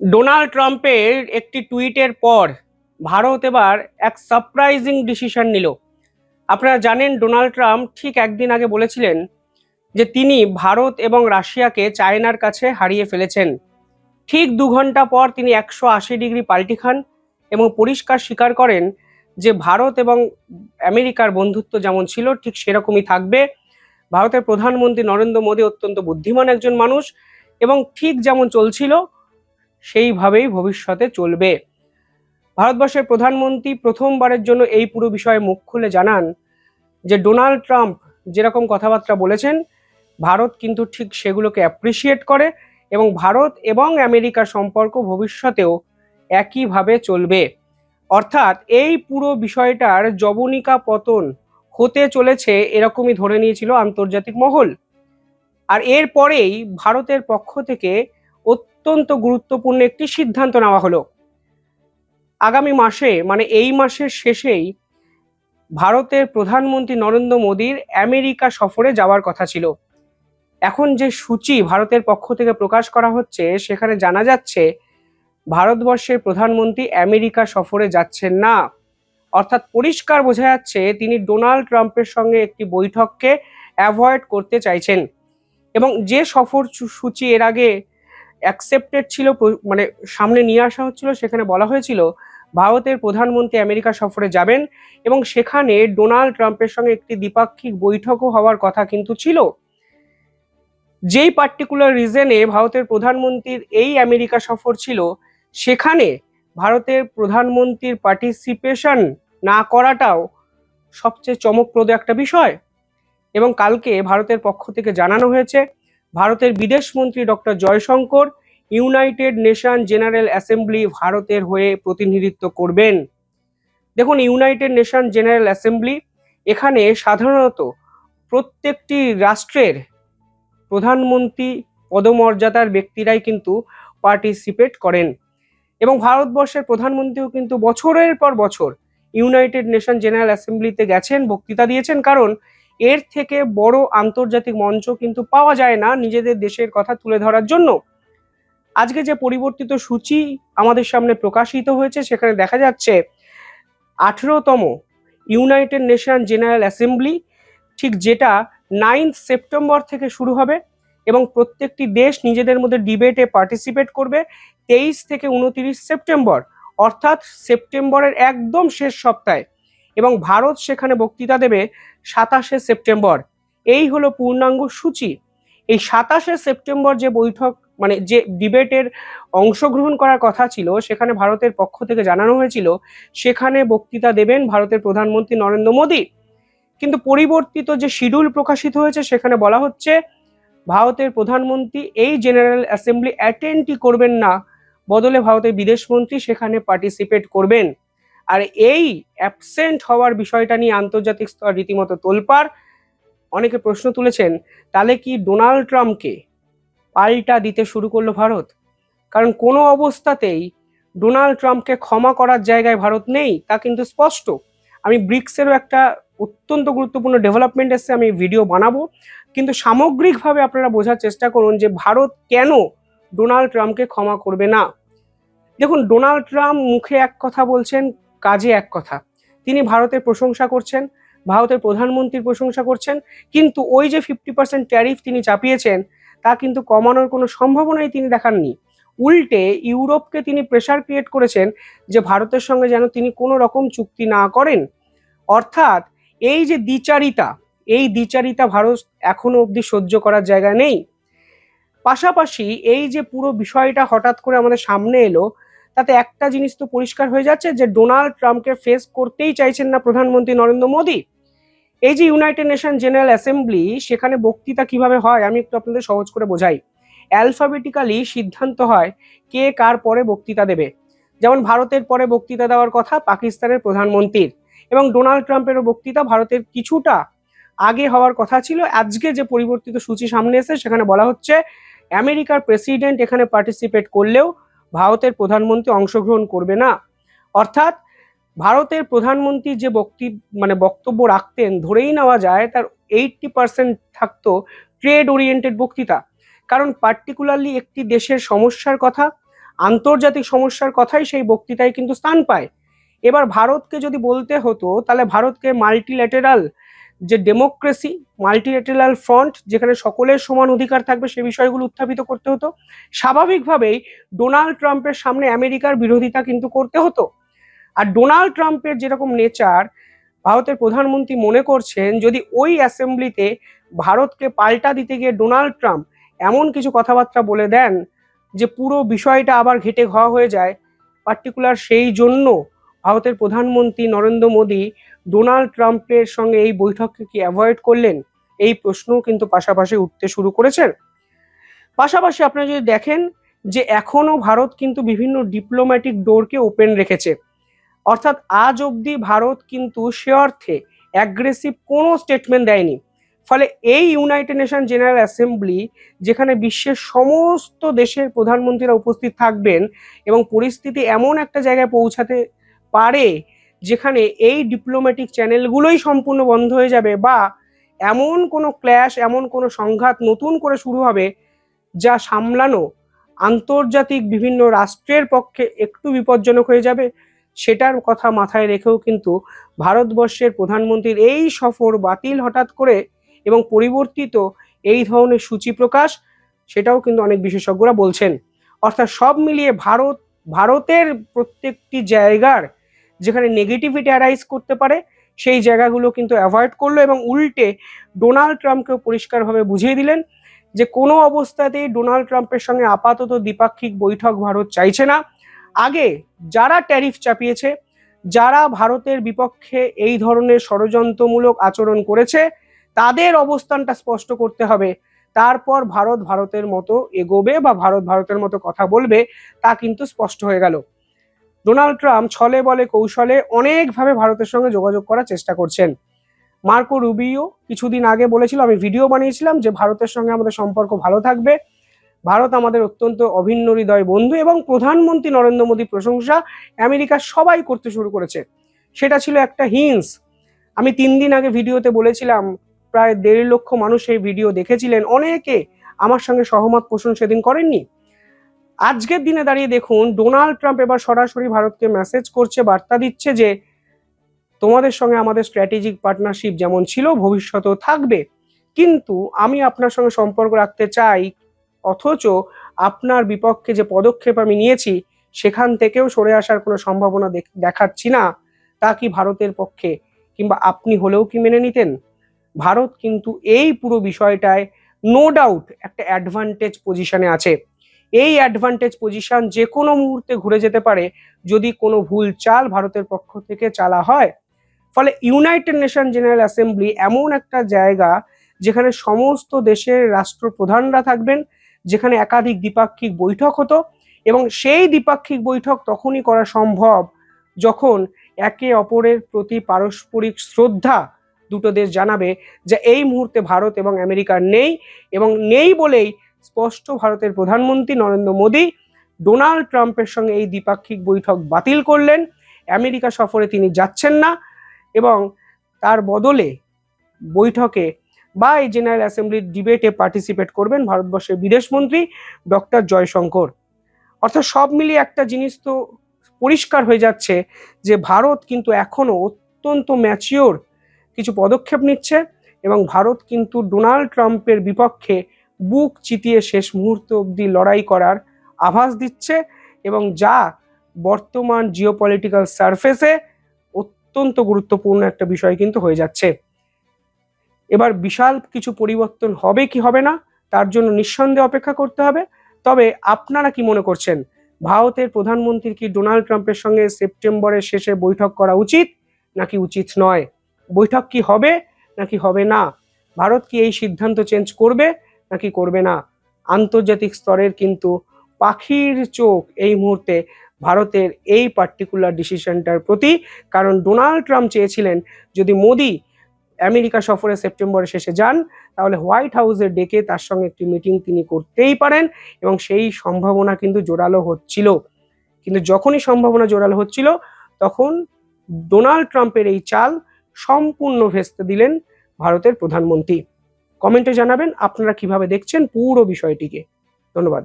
Donald ট্রাম্পের একটি টুইটের পর ভারত এবার এক সারপ্রাইজিং ডিসিশন নিল। আপনারা জানেন, ডোনাল্ড ট্রাম্প ঠিক একদিন আগে বলেছিলেন যে তিনি ভারত এবং রাশিয়াকে চায়নার কাছে হারিয়ে ফেলেছেন। ঠিক দু ঘণ্টা পর তিনি একশো আশি ডিগ্রি পাল্টি খান এবং পরিষ্কার স্বীকার করেন যে ভারত এবং আমেরিকার বন্ধুত্ব যেমন ছিল, ঠিক সেরকমই থাকবে। ভারতের প্রধানমন্ত্রী নরেন্দ্র মোদী অত্যন্ত বুদ্ধিমান একজন মানুষ এবং ঠিক যেমন চলছিল সেইভাবেই ভবিষ্যতে চলবে। ভারতবর্ষের প্রধানমন্ত্রী প্রথমবারের জন্য এই পুরো বিষয়ে মুখ খুলে জানান যে, ডোনাল্ড ট্রাম্প যেরকম কথাবার্তা বলেছেন, ভারত কিন্তু ঠিক সেগুলোকে অ্যাপ্রিসিয়েট করে এবং ভারত এবং আমেরিকার সম্পর্ক ভবিষ্যতেও একইভাবে চলবে। অর্থাৎ এই পুরো বিষয়টার জবনিকা পতন হতে চলেছে এরকমই ধরে নিয়েছিল আন্তর্জাতিক মহল। আর এরপরেই ভারতের পক্ষ থেকে অত্যন্ত গুরুত্বপূর্ণ একটি সিদ্ধান্ত নেওয়া হলো। আগামী মাসে মানে এই মাসের শেষেই ভারতের প্রধানমন্ত্রী নরেন্দ্র মোদীর আমেরিকা সফরে যাওয়ার কথা ছিল। এখন যে সূচি ভারতের পক্ষ থেকে প্রকাশ করা হচ্ছে, সেখানে জানা যাচ্ছে, ভারতবর্ষের প্রধানমন্ত্রী আমেরিকা সফরে যাচ্ছেন না। অর্থাৎ পরিষ্কার বোঝা যাচ্ছে, তিনি ডোনাল্ড ট্রাম্পের সঙ্গে একটি বৈঠককে অ্যাভয়েড করতে চাইছেন। এবং যে সফর সূচি এর আগে অ্যাকসেপ্টেড ছিল মানে সামনে নিয়ে আসা হচ্ছিল, সেখানে বলা হয়েছিল, ভারতের প্রধানমন্ত্রী আমেরিকা সফরে যাবেন এবং সেখানে ডোনাল্ড ট্রাম্পের সঙ্গে একটি দ্বিপাক্ষিক বৈঠকও হওয়ার কথা কিন্তু ছিল। যেই পার্টিকুলার রিজনে ভারতের প্রধানমন্ত্রীর এই আমেরিকা সফর ছিল, সেখানে ভারতের প্রধানমন্ত্রীর পার্টিসিপেশন না করাটাও সবচেয়ে চমকপ্রদ একটা বিষয়। এবং কালকে ভারতের পক্ষ থেকে জানানো হয়েছে ভারতের বিদেশমন্ত্রী doctor Jaishankar, united nation general assembly ভারতের হয়ে প্রতিনিধিত্ব করবেন। দেখুন, ইউনাইটেড নেশন জেনারেল অ্যাসেম্বলি এখানে সাধারণত প্রত্যেকটি রাষ্ট্রের প্রধানমন্ত্রী পদমর্যাদার ব্যক্তিরাই কিন্তু পার্টিসিপেট করেন এবং ভারতবর্ষের প্রধানমন্ত্রীও কিন্তু বছরের পর বছর ইউনাইটেড নেশন জেনারেল অ্যাসেম্বলিতে গেছেন, বক্তৃতা দিয়েছেন। কারণ এর থেকে বড় আন্তর্জাতিক মঞ্চ কিন্তু পাওয়া যায় না নিজেদের দেশের কথা তুলে ধরার জন্য। আজকে যে পরিবর্তিত সূচি আমাদের সামনে প্রকাশিত হয়েছে, সেখানে দেখা যাচ্ছে আঠেরোতম ইউনাইটেড নেশন জেনারেল অ্যাসেম্বলি, ঠিক যেটা নাইন্থ সেপ্টেম্বর থেকে শুরু হবে এবং প্রত্যেকটি দেশ নিজেদের মধ্যে ডিবেটে পার্টিসিপেট করবে তেইশ থেকে উনতিরিশ সেপ্টেম্বর, অর্থাৎ সেপ্টেম্বরের একদম শেষ সপ্তাহে। এবং ভারত সেখানে বক্তৃতা দেবে সাতাশে সেপ্টেম্বর। এই হলো পূর্ণাঙ্গ সূচি। এই সাতাশে সেপ্টেম্বর যে বৈঠক মানে যে ডিবেটের অংশগ্রহণ করার কথা ছিল, সেখানে ভারতের পক্ষ থেকে জানানো হয়েছিল, সেখানে বক্তৃতা দেবেন ভারতের প্রধানমন্ত্রী নরেন্দ্র মোদী। কিন্তু পরিবর্তিত যে শিডিউল প্রকাশিত হয়েছে, সেখানে বলা হচ্ছে, ভারতের প্রধানমন্ত্রী এই জেনারেল অ্যাসেম্বলি অ্যাটেন্ডই করবেন না। বদলে ভারতের বিদেশমন্ত্রী সেখানে পার্টিসিপেট করবেন। আর এই অ্যাবসেন্ট হওয়ার বিষয়টা নিয়ে আন্তর্জাতিক স্তর রীতিমতো তোলপাড়। অনেকে প্রশ্ন তুলেছেন, তাহলে কি ডোনাল্ড ট্রাম্পকে পাল্টা দিতে শুরু করল ভারত? কারণ কোনো অবস্থাতেই ডোনাল্ড ট্রাম্পকে ক্ষমা করার জায়গায় ভারত নেই, তা কিন্তু স্পষ্ট। আমি ব্রিক্সেরও একটা অত্যন্ত গুরুত্বপূর্ণ ডেভেলপমেন্ট এসছে, আমি ভিডিও বানাবো। কিন্তু সামগ্রিকভাবে আপনারা বোঝার চেষ্টা করুন যে ভারত কেন ডোনাল্ড ট্রাম্পকে ক্ষমা করবে না? দেখুন, ডোনাল্ড ট্রাম্প মুখে এক কথা বলছেন কাজে এক কথা। তিনি ভারতের প্রশংসা করছেন, ভারতের প্রধানমন্ত্রীর প্রশংসা করছেন, কিন্তু ওই যে ফিফটি পার্সেন্ট ট্যারিফ তিনি চাপিয়েছেন, তা কিন্তু কমানোর কোনো সম্ভাবনাই তিনি দেখাননি। উল্টে ইউরোপকে তিনি প্রেসার ক্রিয়েট করেছেন যে ভারতের সঙ্গে যেন তিনি কোনো রকম চুক্তি না করেন। অর্থাৎ এই যে দ্বিচারিতা, এই দ্বিচারিতা ভারত এখনও অবধি সহ্য করার জায়গা নেই। পাশাপাশি এই যে পুরো বিষয়টা হঠাৎ করে আমাদের সামনে এলো তাতে একটা জিনিস তো পরিষ্কার হয়ে যাচ্ছে যে ডোনাল্ড ট্রাম্পকে ফেস করতেই চাইছেন না প্রধানমন্ত্রী নরেন্দ্র মোদী। এই যে ইউনাইটেড নেশন জেনারেল অ্যাসেম্বলি, সেখানে বক্তৃতা কীভাবে হয় আমি একটু আপনাদের সহজ করে বোঝাই। অ্যালফাবেটিক্যালি সিদ্ধান্ত হয় কে কার পরে বক্তৃতা দেবে। যেমন ভারতের পরে বক্তৃতা দেওয়ার কথা পাকিস্তানের প্রধানমন্ত্রীর। এবং ডোনাল্ড ট্রাম্পেরও বক্তৃতা ভারতের কিছুটা আগে হওয়ার কথা ছিল। আজকে যে পরিবর্তিত সূচি সামনে এসে সেখানে বলা হচ্ছে, আমেরিকার প্রেসিডেন্ট এখানে পার্টিসিপেট করলেও ভারতের প্রধানমন্ত্রী অংশগ্রহণ করবে না। অর্থাৎ ভারতের প্রধানমন্ত্রী যে বক্তি মানে বক্তব্য রাখতেন, ধরেই নেওয়া যায় তার এইটটি পার্সেন্ট থাকতো ট্রেড ওরিয়েন্টেড বক্তৃতা। কারণ পার্টিকুলারলি একটি দেশের সমস্যার কথা, আন্তর্জাতিক সমস্যার কথাই সেই বক্তৃতায় কিন্তু স্থান পায়। এবার ভারতকে যদি বলতে হতো, তাহলে ভারতকে মাল্টিল্যাটেরাল যে ডেমোক্রেসি মাল্টিল্যাটেরাল ফ্রন্ট যেখানে সকলের সমান অধিকার থাকবে, সে বিষয়গুলো উত্থাপিত করতে হতো। স্বাভাবিকভাবেই ডোনাল্ড ট্রাম্পের সামনে আমেরিকার বিরোধিতা কিন্তু করতে হতো। আর ডোনাল্ড ট্রাম্পের যেরকম নেচার, ভারতের প্রধানমন্ত্রী মনে করছেন, যদি ওই অ্যাসেম্বলিতে ভারতকে পাল্টা দিতে গিয়ে ডোনাল্ড ট্রাম্প এমন কিছু কথাবার্তা বলে দেন, যে পুরো বিষয়টা আবার ঘেটে ঘা হয়ে যায়, পার্টিকুলার সেই জন্য ভারতের প্রধানমন্ত্রী নরেন্দ্র মোদী ডোনাল্ড ট্রাম্পের সঙ্গে এই বৈঠককে কি অ্যাভয়েড করলেন? এই প্রশ্নও কিন্তু পাশাপাশি উঠতে শুরু করেছেন। পাশাপাশি আপনারা যদি দেখেন যে এখনও ভারত কিন্তু বিভিন্ন ডিপ্লোম্যাটিক ডোরকে ওপেন রেখেছে। অর্থাৎ আজ অবধি ভারত কিন্তু সে অর্থে অ্যাগ্রেসিভ কোনো স্টেটমেন্ট দেয়নি। ফলে এই ইউনাইটেড নেশন জেনারেল অ্যাসেম্বলি, যেখানে বিশ্বের সমস্ত দেশের প্রধানমন্ত্রীরা উপস্থিত থাকবেন এবং পরিস্থিতি এমন একটা জায়গায় পৌঁছাতে পারে যেখানে এই ডিপ্লোম্যাটিক চ্যানেলগুলোই সম্পূর্ণ বন্ধ হয়ে যাবে বা এমন কোনো ক্ল্যাশ এমন কোনো সংঘাত নতুন করে শুরু হবে যা সামলানো আন্তর্জাতিক বিভিন্ন রাষ্ট্রের পক্ষে একটু বিপজ্জনক হয়ে যাবে। সেটার কথা মাথায় রেখেও কিন্তু ভারতবর্ষের প্রধানমন্ত্রীর এই সফর বাতিল হঠাৎ করে এবং পরিবর্তিত এই ধরনের সূচি প্রকাশ, সেটাও কিন্তু অনেক বিশেষজ্ঞরা বলছেন। অর্থাৎ সব মিলিয়ে ভারত, ভারতের প্রত্যেকটি জায়গার যেখানে নেগেটিভিটি অ্যারাইজ করতে পারে, সেই জায়গাগুলো কিন্তু অ্যাভয়েড করল এবং উল্টে ডোনাল্ড ট্রাম্পকেও পরিষ্কারভাবে বুঝিয়ে দিলেন যে কোনো অবস্থাতেই ডোনাল্ড ট্রাম্পের সঙ্গে আপাতত দ্বিপাক্ষিক বৈঠক ভারত চাইছে না। আগে যারা ট্যারিফ চাপিয়েছে, যারা ভারতের বিপক্ষে এই ধরনের ষড়যন্ত্রমূলক আচরণ করেছে, তাদের অবস্থানটা স্পষ্ট করতে হবে। তারপর ভারত ভারতের মতো এগোবে বা ভারত ভারতের মতো কথা বলবে, তা কিন্তু স্পষ্ট হয়ে গেল। ডোনাল্ড ট্রাম্প ছলে বলে কৌশলে অনেকভাবে ভারতের সঙ্গে যোগাযোগ করার চেষ্টা করছেন। মার্কো রুবিও কিছুদিন আগে বলেছিল, আমি ভিডিও বানিয়েছিলাম যে ভারতের সঙ্গে আমাদের সম্পর্ক ভালো থাকবে। ভারত আমাদের অত্যন্ত অভিন্ন হৃদয় বন্ধু এবং প্রধানমন্ত্রী নরেন্দ্র মোদী প্রশংসা আমেরিকা সবাই করতে শুরু করেছে। সেটা ছিল একটা হিংস আমি তিন দিন আগে ভিডিওতে বলেছিলাম, প্রায় দেড় লক্ষ মানুষ এই ভিডিও দেখেছিলেন। অনেকে আমার সঙ্গে সহমত পোষণ সেদিন করেননি। আজকের দিনে দাঁড়িয়ে দেখুন, ডোনাল্ড ট্রাম্প এবার সরাসরি ভারতকে মেসেজ করছে, বার্তা দিচ্ছে যে তোমাদের সঙ্গে আমাদের স্ট্র্যাটেজিক পার্টনারশিপ যেমন ছিল, ভবিষ্যতেও থাকবে। কিন্তু আমি আপনার সঙ্গে সম্পর্ক রাখতে চাই, অথচ আপনার বিপক্ষে যে পদক্ষেপ আমি নিয়েছি, সেখান থেকেও সরে আসার কোনো সম্ভাবনা দেখাচ্ছি না। তা কি ভারতের পক্ষে কিংবা আপনি হলেও কি মেনে নিতেন? ভারত কিন্তু এই পুরো বিষয়টায় নো ডাউট একটা অ্যাডভান্টেজ পজিশনে আছে। এই অ্যাডভান্টেজ পজিশন যে কোনো মুহূর্তে ঘুরে যেতে পারে যদি কোনো ভুল চাল ভারতের পক্ষ থেকে চালা হয়। ফলে ইউনাইটেড নেশন জেনারেল অ্যাসেম্বলি এমন একটা জায়গা যেখানে সমস্ত দেশের রাষ্ট্রপ্রধানরা থাকবেন, যেখানে একাধিক দ্বিপাক্ষিক বৈঠক হতো এবং সেই দ্বিপাক্ষিক বৈঠক তখনই করা সম্ভব যখন একে অপরের প্রতি পারস্পরিক শ্রদ্ধা দুটো দেশ জানাবে যে এই মুহূর্তে ভারত এবং আমেরিকার নেই এবং নেই বলেই স্পষ্ট ভারতের প্রধানমন্ত্রী নরেন্দ্র মোদী ডোনাল্ড ট্রাম্পের সঙ্গে এই দ্বিপাক্ষিক বৈঠক বাতিল করলেন। আমেরিকা সফরে তিনি যাচ্ছেন না এবং তার বদলে বৈঠকে বা এই জেনারেল অ্যাসেম্বলির ডিবেটে পার্টিসিপেট করবেন ভারতবর্ষের বিদেশমন্ত্রী ডক্টর জয়শঙ্কর। অর্থাৎ সব মিলিয়ে একটা জিনিস তো পরিষ্কার হয়ে যাচ্ছে যে ভারত কিন্তু এখনও অত্যন্ত ম্যাচিওর কিছু পদক্ষেপ নিচ্ছে এবং ভারত কিন্তু ডোনাল্ড ট্রাম্পের বিপক্ষে বুক চিতিয়ে শেষ মুহূর্ত অবধি লড়াই করার আভাস দিচ্ছে এবং যা বর্তমান জিওপলিটিক্যাল সারফেসে অত্যন্ত গুরুত্বপূর্ণ একটা বিষয় কিন্তু হয়ে যাচ্ছে। এবার বিশাল কিছু পরিবর্তন হবে কি হবে না, তার জন্য নিঃসন্দেহে অপেক্ষা করতে হবে। তবে আপনারা কি মনে করছেন, ভারতের প্রধানমন্ত্রীর কি ডোনাল্ড ট্রাম্পের সঙ্গে সেপ্টেম্বরের শেষে বৈঠক করা উচিত, নাকি উচিত নয়? বৈঠক কি হবে, নাকি হবে না? ভারত কি এই সিদ্ধান্ত চেঞ্জ করবে? নাকি করবে না? আন্তর্জাতিক স্তরের কিন্তু পাখির চোখ এই মুহূর্তে ভারতের এই পার্টিকুলার ডিসিশনটার প্রতি। কারণ ডোনাল্ড ট্রাম্প চেয়েছিলেন যদি মোদি আমেরিকা সফরে সেপ্টেম্বরের শেষে যান, তাহলে হোয়াইট হাউসে ডেকে তার সঙ্গে একটি মিটিং তিনি করতেই পারেন এবং সেই সম্ভাবনা কিন্তু জোরালো হচ্ছিল। কিন্তু যখনই সম্ভাবনা জোরালো হচ্ছিল, তখন ডোনাল্ড ট্রাম্পের এই চাল সম্পূর্ণ ভেস্তে দিলেন ভারতের প্রধানমন্ত্রী। কমেন্টে জানাবেন আপনারা কীভাবে দেখছেন পুরো বিষয়টিকে। ধন্যবাদ।